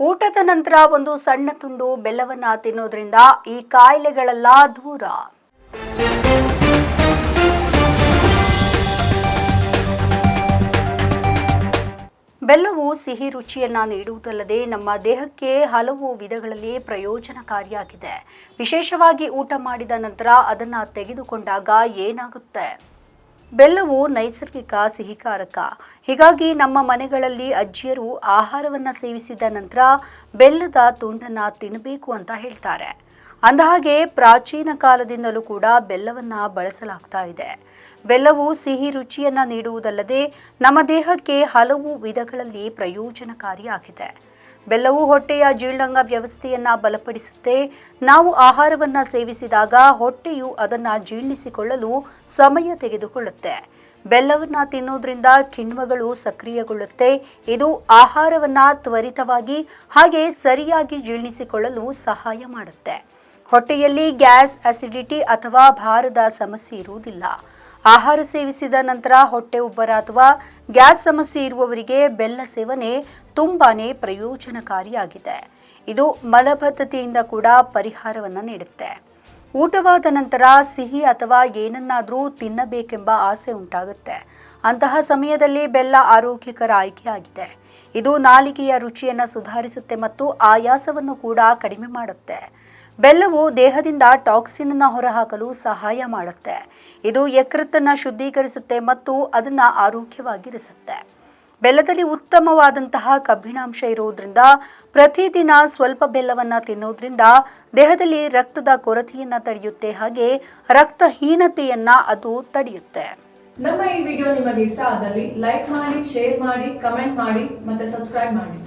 ಊಟದ ನಂತರ ಒಂದು ಸಣ್ಣ ತುಂಡು ಬೆಲ್ಲವನ್ನ ತಿನ್ನೋದ್ರಿಂದ ಈ ಕಾಯಿಲೆಗಳೆಲ್ಲ ದೂರ. ಬೆಲ್ಲವು ಸಿಹಿ ರುಚಿಯನ್ನ ನೀಡುವುದಲ್ಲದೆ ನಮ್ಮ ದೇಹಕ್ಕೆ ಹಲವು ವಿಧಗಳಲ್ಲಿ ಪ್ರಯೋಜನಕಾರಿಯಾಗಿದೆ. ವಿಶೇಷವಾಗಿ ಊಟ ಮಾಡಿದ ನಂತರ ಅದನ್ನ ತೆಗೆದುಕೊಂಡಾಗ ಏನಾಗುತ್ತೆ? ಬೆಲ್ಲವು ನೈಸರ್ಗಿಕ ಸಿಹಿಕಾರಕ. ಹೀಗಾಗಿ ನಮ್ಮ ಮನೆಗಳಲ್ಲಿ ಅಜ್ಜಿಯರು ಆಹಾರವನ್ನು ಸೇವಿಸಿದ ನಂತರ ಬೆಲ್ಲದ ತುಂಡನ್ನು ತಿನ್ನಬೇಕು ಅಂತ ಹೇಳ್ತಾರೆ. ಅಂದಹಾಗೆ ಪ್ರಾಚೀನ ಕಾಲದಿಂದಲೂ ಕೂಡ ಬೆಲ್ಲವನ್ನು ಬಳಸಲಾಗ್ತಾ ಇದೆ. ಬೆಲ್ಲವು ಸಿಹಿ ರುಚಿಯನ್ನು ನೀಡುವುದಲ್ಲದೆ ನಮ್ಮ ದೇಹಕ್ಕೆ ಹಲವು ವಿಧಗಳಲ್ಲಿ ಪ್ರಯೋಜನಕಾರಿಯಾಗಿದೆ. ಬೆಲ್ಲವು ಹೊಟ್ಟೆಯ ಜೀರ್ಣಾಂಗ ವ್ಯವಸ್ಥೆಯನ್ನ ಬಲಪಡಿಸುತ್ತೆ. ನಾವು ಆಹಾರವನ್ನ ಸೇವಿಸಿದಾಗ ಹೊಟ್ಟೆಯು ಅದನ್ನ ಜೀರ್ಣಿಸಿಕೊಳ್ಳಲು ಸಮಯ ತೆಗೆದುಕೊಳ್ಳುತ್ತೆ. ಬೆಲ್ಲವನ್ನ ತಿನ್ನೋದ್ರಿಂದ ಕಿಣ್ವಗಳು ಸಕ್ರಿಯಗೊಳ್ಳುತ್ತೆ. ಇದು ಆಹಾರವನ್ನ ತ್ವರಿತವಾಗಿ ಹಾಗೆ ಸರಿಯಾಗಿ ಜೀರ್ಣಿಸಿಕೊಳ್ಳಲು ಸಹಾಯ ಮಾಡುತ್ತೆ. ಹೊಟ್ಟೆಯಲ್ಲಿ ಗ್ಯಾಸ್, ಅಸಿಡಿಟಿ ಅಥವಾ ಭಾರದ ಸಮಸ್ಯೆ ಇರುವುದಿಲ್ಲ. ಆಹಾರ ಸೇವಿಸಿದ ನಂತರ ಹೊಟ್ಟೆ ಉಬ್ಬರ ಅಥವಾ ಗ್ಯಾಸ್ ಸಮಸ್ಯೆ ಇರುವವರಿಗೆ ಬೆಲ್ಲ ಸೇವನೆ ತುಂಬಾನೇ ಪ್ರಯೋಜನಕಾರಿಯಾಗಿದೆ. ಇದು ಮಲಬದ್ಧತೆಯಿಂದ ಕೂಡ ಪರಿಹಾರವನ್ನು ನೀಡುತ್ತೆ. ಊಟವಾದ ನಂತರ ಸಿಹಿ ಅಥವಾ ಏನನ್ನಾದರೂ ತಿನ್ನಬೇಕೆಂಬ ಆಸೆ ಉಂಟಾಗುತ್ತೆ. ಅಂತಹ ಸಮಯದಲ್ಲಿ ಬೆಲ್ಲ ಆರೋಗ್ಯಕರ ಆಯ್ಕೆಯಾಗಿದೆ ಇದು ನಾಲಿಗೆಯ ರುಚಿಯನ್ನು ಸುಧಾರಿಸುತ್ತೆ ಮತ್ತು ಆಯಾಸವನ್ನು ಕೂಡ ಕಡಿಮೆ ಮಾಡುತ್ತೆ. ಬೆಲ್ಲವು ದೇಹದಿಂದ ಟಾಕ್ಸಿನ್ ಅನ್ನು ಹೊರಹಾಕಲು ಸಹಾಯ ಮಾಡುತ್ತೆ. ಇದು ಯಕೃತ್ತನ್ನು ಶುದ್ಧೀಕರಿಸುತ್ತೆ ಮತ್ತು ಅದನ್ನು ಆರೋಗ್ಯವಾಗಿರಿಸುತ್ತೆ. ಬೆಲ್ಲದಲ್ಲಿ ಉತ್ತಮವಾದಂತಹ ಕಬ್ಬಿಣಾಂಶ ಇರುವುದರಿಂದ ಪ್ರತಿದಿನ ಸ್ವಲ್ಪ ಬೆಲ್ಲವನ್ನು ತಿನ್ನೋದ್ರಿಂದ ದೇಹದಲ್ಲಿ ರಕ್ತದ ಕೊರತೆಯನ್ನು ತಡೆಯುತ್ತೆ ಹಾಗೆ ರಕ್ತಹೀನತೆಯನ್ನ ಅದು ತಡೆಯುತ್ತೆ. ನಮ್ಮ ಈ ವಿಡಿಯೋ ನಿಮಗೆ ಇಷ್ಟ ಆದಲ್ಲಿ ಲೈಕ್ ಮಾಡಿ ಶೇರ್ ಮಾಡಿ ಕಮೆಂಟ್ ಮಾಡಿ ಮತ್ತೆ ಸಬ್ಸ್ಕ್ರೈಬ್ ಮಾಡಿ.